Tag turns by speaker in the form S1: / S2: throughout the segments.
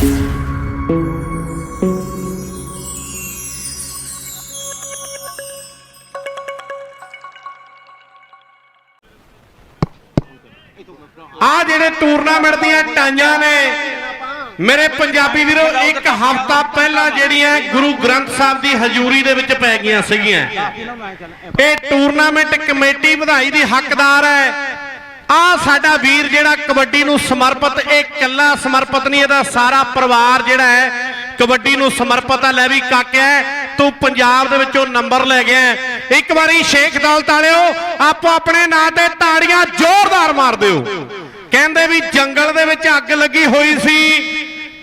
S1: ਆ ਜਿਹੜੇ ਟੂਰਨਾਮੈਂਟ ਦੀਆਂ ਟਾਈਆਂ ਨੇ, ਮੇਰੇ ਪੰਜਾਬੀ ਵੀਰੋ, ਇੱਕ ਹਫ਼ਤਾ ਪਹਿਲਾਂ ਜਿਹੜੀਆਂ ਗੁਰੂ ਗ੍ਰੰਥ ਸਾਹਿਬ ਦੀ ਹਜ਼ੂਰੀ ਦੇ ਵਿੱਚ ਪੈ ਗਈਆਂ ਸੀਗੀਆਂ। ਇਹ ਟੂਰਨਾਮੈਂਟ ਕਮੇਟੀ ਵਧਾਈ ਦੀ ਹੱਕਦਾਰ ਹੈ। ਆ ਸਾਡਾ ਵੀਰ ਜਿਹੜਾ ਕਬੱਡੀ ਨੂੰ ਸਮਰਪਿਤ, ਇਹ ਕੱਲਾ ਸਮਰਪਿਤ ਨਹੀਂ, ਇਹਦਾ ਸਾਰਾ ਪਰਿਵਾਰ ਜਿਹੜਾ ਹੈ, ਕਬੱਡੀ ਨੂੰ ਸਮਰਪਿਤ ਹੈ ਲੈ ਵੀ ਕਾਕਿਆ, ਤੂੰ ਪੰਜਾਬ ਦੇ ਵਿੱਚੋਂ ਨੰਬਰ ਲੈ ਗਿਆ। ਇੱਕ ਵਾਰੀ ਸ਼ੇਖ ਦੌਲਤ ਵਾਲਿਓ, ਆਪੋ ਆਪਣੇ ਨਾਂ ਤੇ ਤਾੜੀਆਂ ਜ਼ੋਰਦਾਰ ਮਾਰ ਦਿਓ। ਕਹਿੰਦੇ ਵੀ ਜੰਗਲ ਦੇ ਵਿੱਚ ਅੱਗ ਲੱਗੀ ਹੋਈ ਸੀ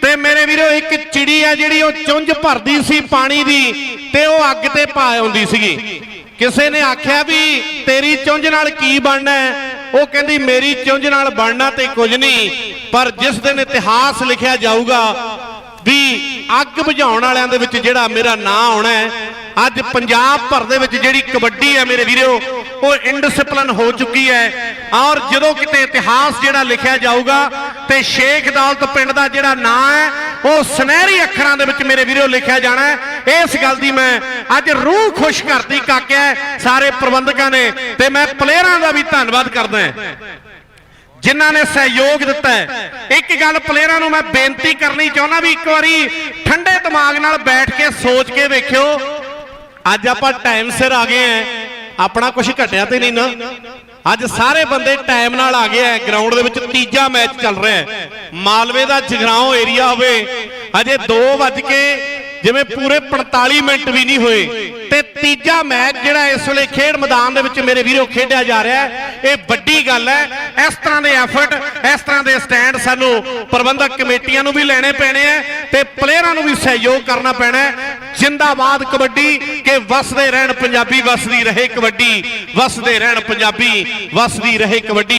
S1: ਤੇ ਮੇਰੇ ਵੀਰੋ, ਇੱਕ ਚਿੜੀ ਆ ਜਿਹੜੀ ਉਹ ਚੁੰਝ ਭਰਦੀ ਸੀ ਪਾਣੀ ਦੀ ਤੇ ਉਹ ਅੱਗ ਤੇ ਪਾ ਆਉਂਦੀ ਸੀਗੀ। ਕਿਸੇ ਨੇ ਆਖਿਆ ਵੀ ਤੇਰੀ ਚੁੰਝ ਨਾਲ ਕੀ ਬਣਨਾ ਹੈ? ਉਹ ਕਹਿੰਦੀ, ਮੇਰੀ ਚੁੰਝ ਨਾਲ ਬਣਨਾ ਤੇ ਕੁਝ ਨਹੀਂ, ਪਰ ਜਿਸ ਦਿਨ ਇਤਿਹਾਸ ਲਿਖਿਆ ਜਾਊਗਾ ਵੀ ਅੱਗ ਬੁਝਾਉਣ ਵਾਲਿਆਂ ਦੇ ਵਿੱਚ ਜਿਹੜਾ ਮੇਰਾ ਨਾਂ ਆਉਣਾ ਹੈ, ਅੱਜ ਪੰਜਾਬ ਭਰ ਦੇ ਵਿੱਚ ਜਿਹੜੀ ਕਬੱਡੀ ਹੈ ਮੇਰੇ ਵੀਰੋ, ਉਹ ਇਨਡਿਸਪਲਿਨ ਹੋ ਚੁੱਕੀ ਹੈ ਔਰ ਜਦੋਂ ਕਿਤੇ ਇਤਿਹਾਸ ਜਿਹੜਾ ਲਿਖਿਆ ਜਾਊਗਾ ਤੇ ਸ਼ੇਖ ਦੌਲਤ ਪਿੰਡ ਦਾ ਜਿਹੜਾ ਨਾਂ ਹੈ ਉਹ ਸੁਨਹਿਰੀ ਅੱਖਰਾਂ ਦੇ ਵਿੱਚ ਮੇਰੇ ਵੀਰੋ ਲਿਖਿਆ ਜਾਣਾ ਇਸ ਗੱਲ ਦੀ ਮੈਂ ਅੱਜ ਰੂਹ ਖੁਸ਼ ਕਰਦੀ, ਕਾਕਿਆ, ਸਾਰੇ ਪ੍ਰਬੰਧਕਾਂ ਨੇ, ਤੇ ਮੈਂ ਪਲੇਅਰਾਂ ਦਾ ਵੀ ਧੰਨਵਾਦ ਕਰਦਾ ਹਾਂ। ਜਿਨ੍ਹਾਂ ਨੇ ਸਹਿਯੋਗ ਦਿੱਤਾ ਇੱਕ ਗੱਲ ਪਲੇਅਰਾਂ ਨੂੰ ਮੈਂ ਬੇਨਤੀ ਕਰਨੀ ਚਾਹੁੰਦਾ ਵੀ ਇੱਕ ਵਾਰੀ ਠੰਡੇ ਦਿਮਾਗ ਨਾਲ ਬੈਠ ਕੇ ਸੋਚ ਕੇ ਵੇਖਿਓ। ਅੱਜ ਆਪਾਂ ਟਾਈਮ ਸਿਰ ਆ ਗਏ ਆ ਆਪਣਾ ਕੁਝ ਘਟਿਆ ਤੇ ਨਹੀਂ ਨਾ। ਅੱਜ ਸਾਰੇ ਬੰਦੇ ਟਾਈਮ ਨਾਲ ਆ ਗਏ ਆ ਗਰਾਊਂਡ ਦੇ ਵਿੱਚ ਤੀਜਾ ਮੈਚ ਚੱਲ ਰਿਹਾ ਹੈ ਮਾਲਵੇ ਦਾ ਜਗਰਾਉਂ ਏਰੀਆ ਹੋਵੇ ਅਜੇ 2 ਵੱਜ ਕੇ ਜਿਵੇਂ ਪੂਰੇ 45 ਮਿੰਟ ਵੀ ਨਹੀਂ ਹੋਏ। ਤੇ ਤੀਜਾ ਮੈਚ ਜਿਹੜਾ ਇਸ ਵੇਲੇ ਖੇਡ ਮੈਦਾਨ ਦੇ ਵਿੱਚ ਮੇਰੇ ਵੀਰੋ ਖੇਡਿਆ ਜਾ ਰਿਹਾ ਹੈ ਇਹ ਵੱਡੀ ਗੱਲ ਹੈ ਇਸ ਤਰ੍ਹਾਂ ਦੇ ਐਫਰਟ ਇਸ ਤਰ੍ਹਾਂ ਦੇ ਸਟੈਂਡ ਸਾਨੂੰ ਪ੍ਰਬੰਧਕ ਕਮੇਟੀਆਂ ਨੂੰ ਵੀ ਲੈਣੇ ਪੈਣੇ ਆ ਤੇ ਪਲੇਅਰਾਂ ਨੂੰ ਵੀ ਸਹਿਯੋਗ ਕਰਨਾ ਪੈਣਾ ਹੈ ਜਿੰਦਾਬਾਦ ਕਬੱਡੀ ਕਿ ਵਸਦੇ ਰਹਿਣ ਪੰਜਾਬੀ, ਵਸਦੀ ਰਹੇ ਕਬੱਡੀ, ਵਸਦੇ ਰਹਿਣ ਪੰਜਾਬੀ, ਵਸਦੀ ਰਹੇ ਕਬੱਡੀ।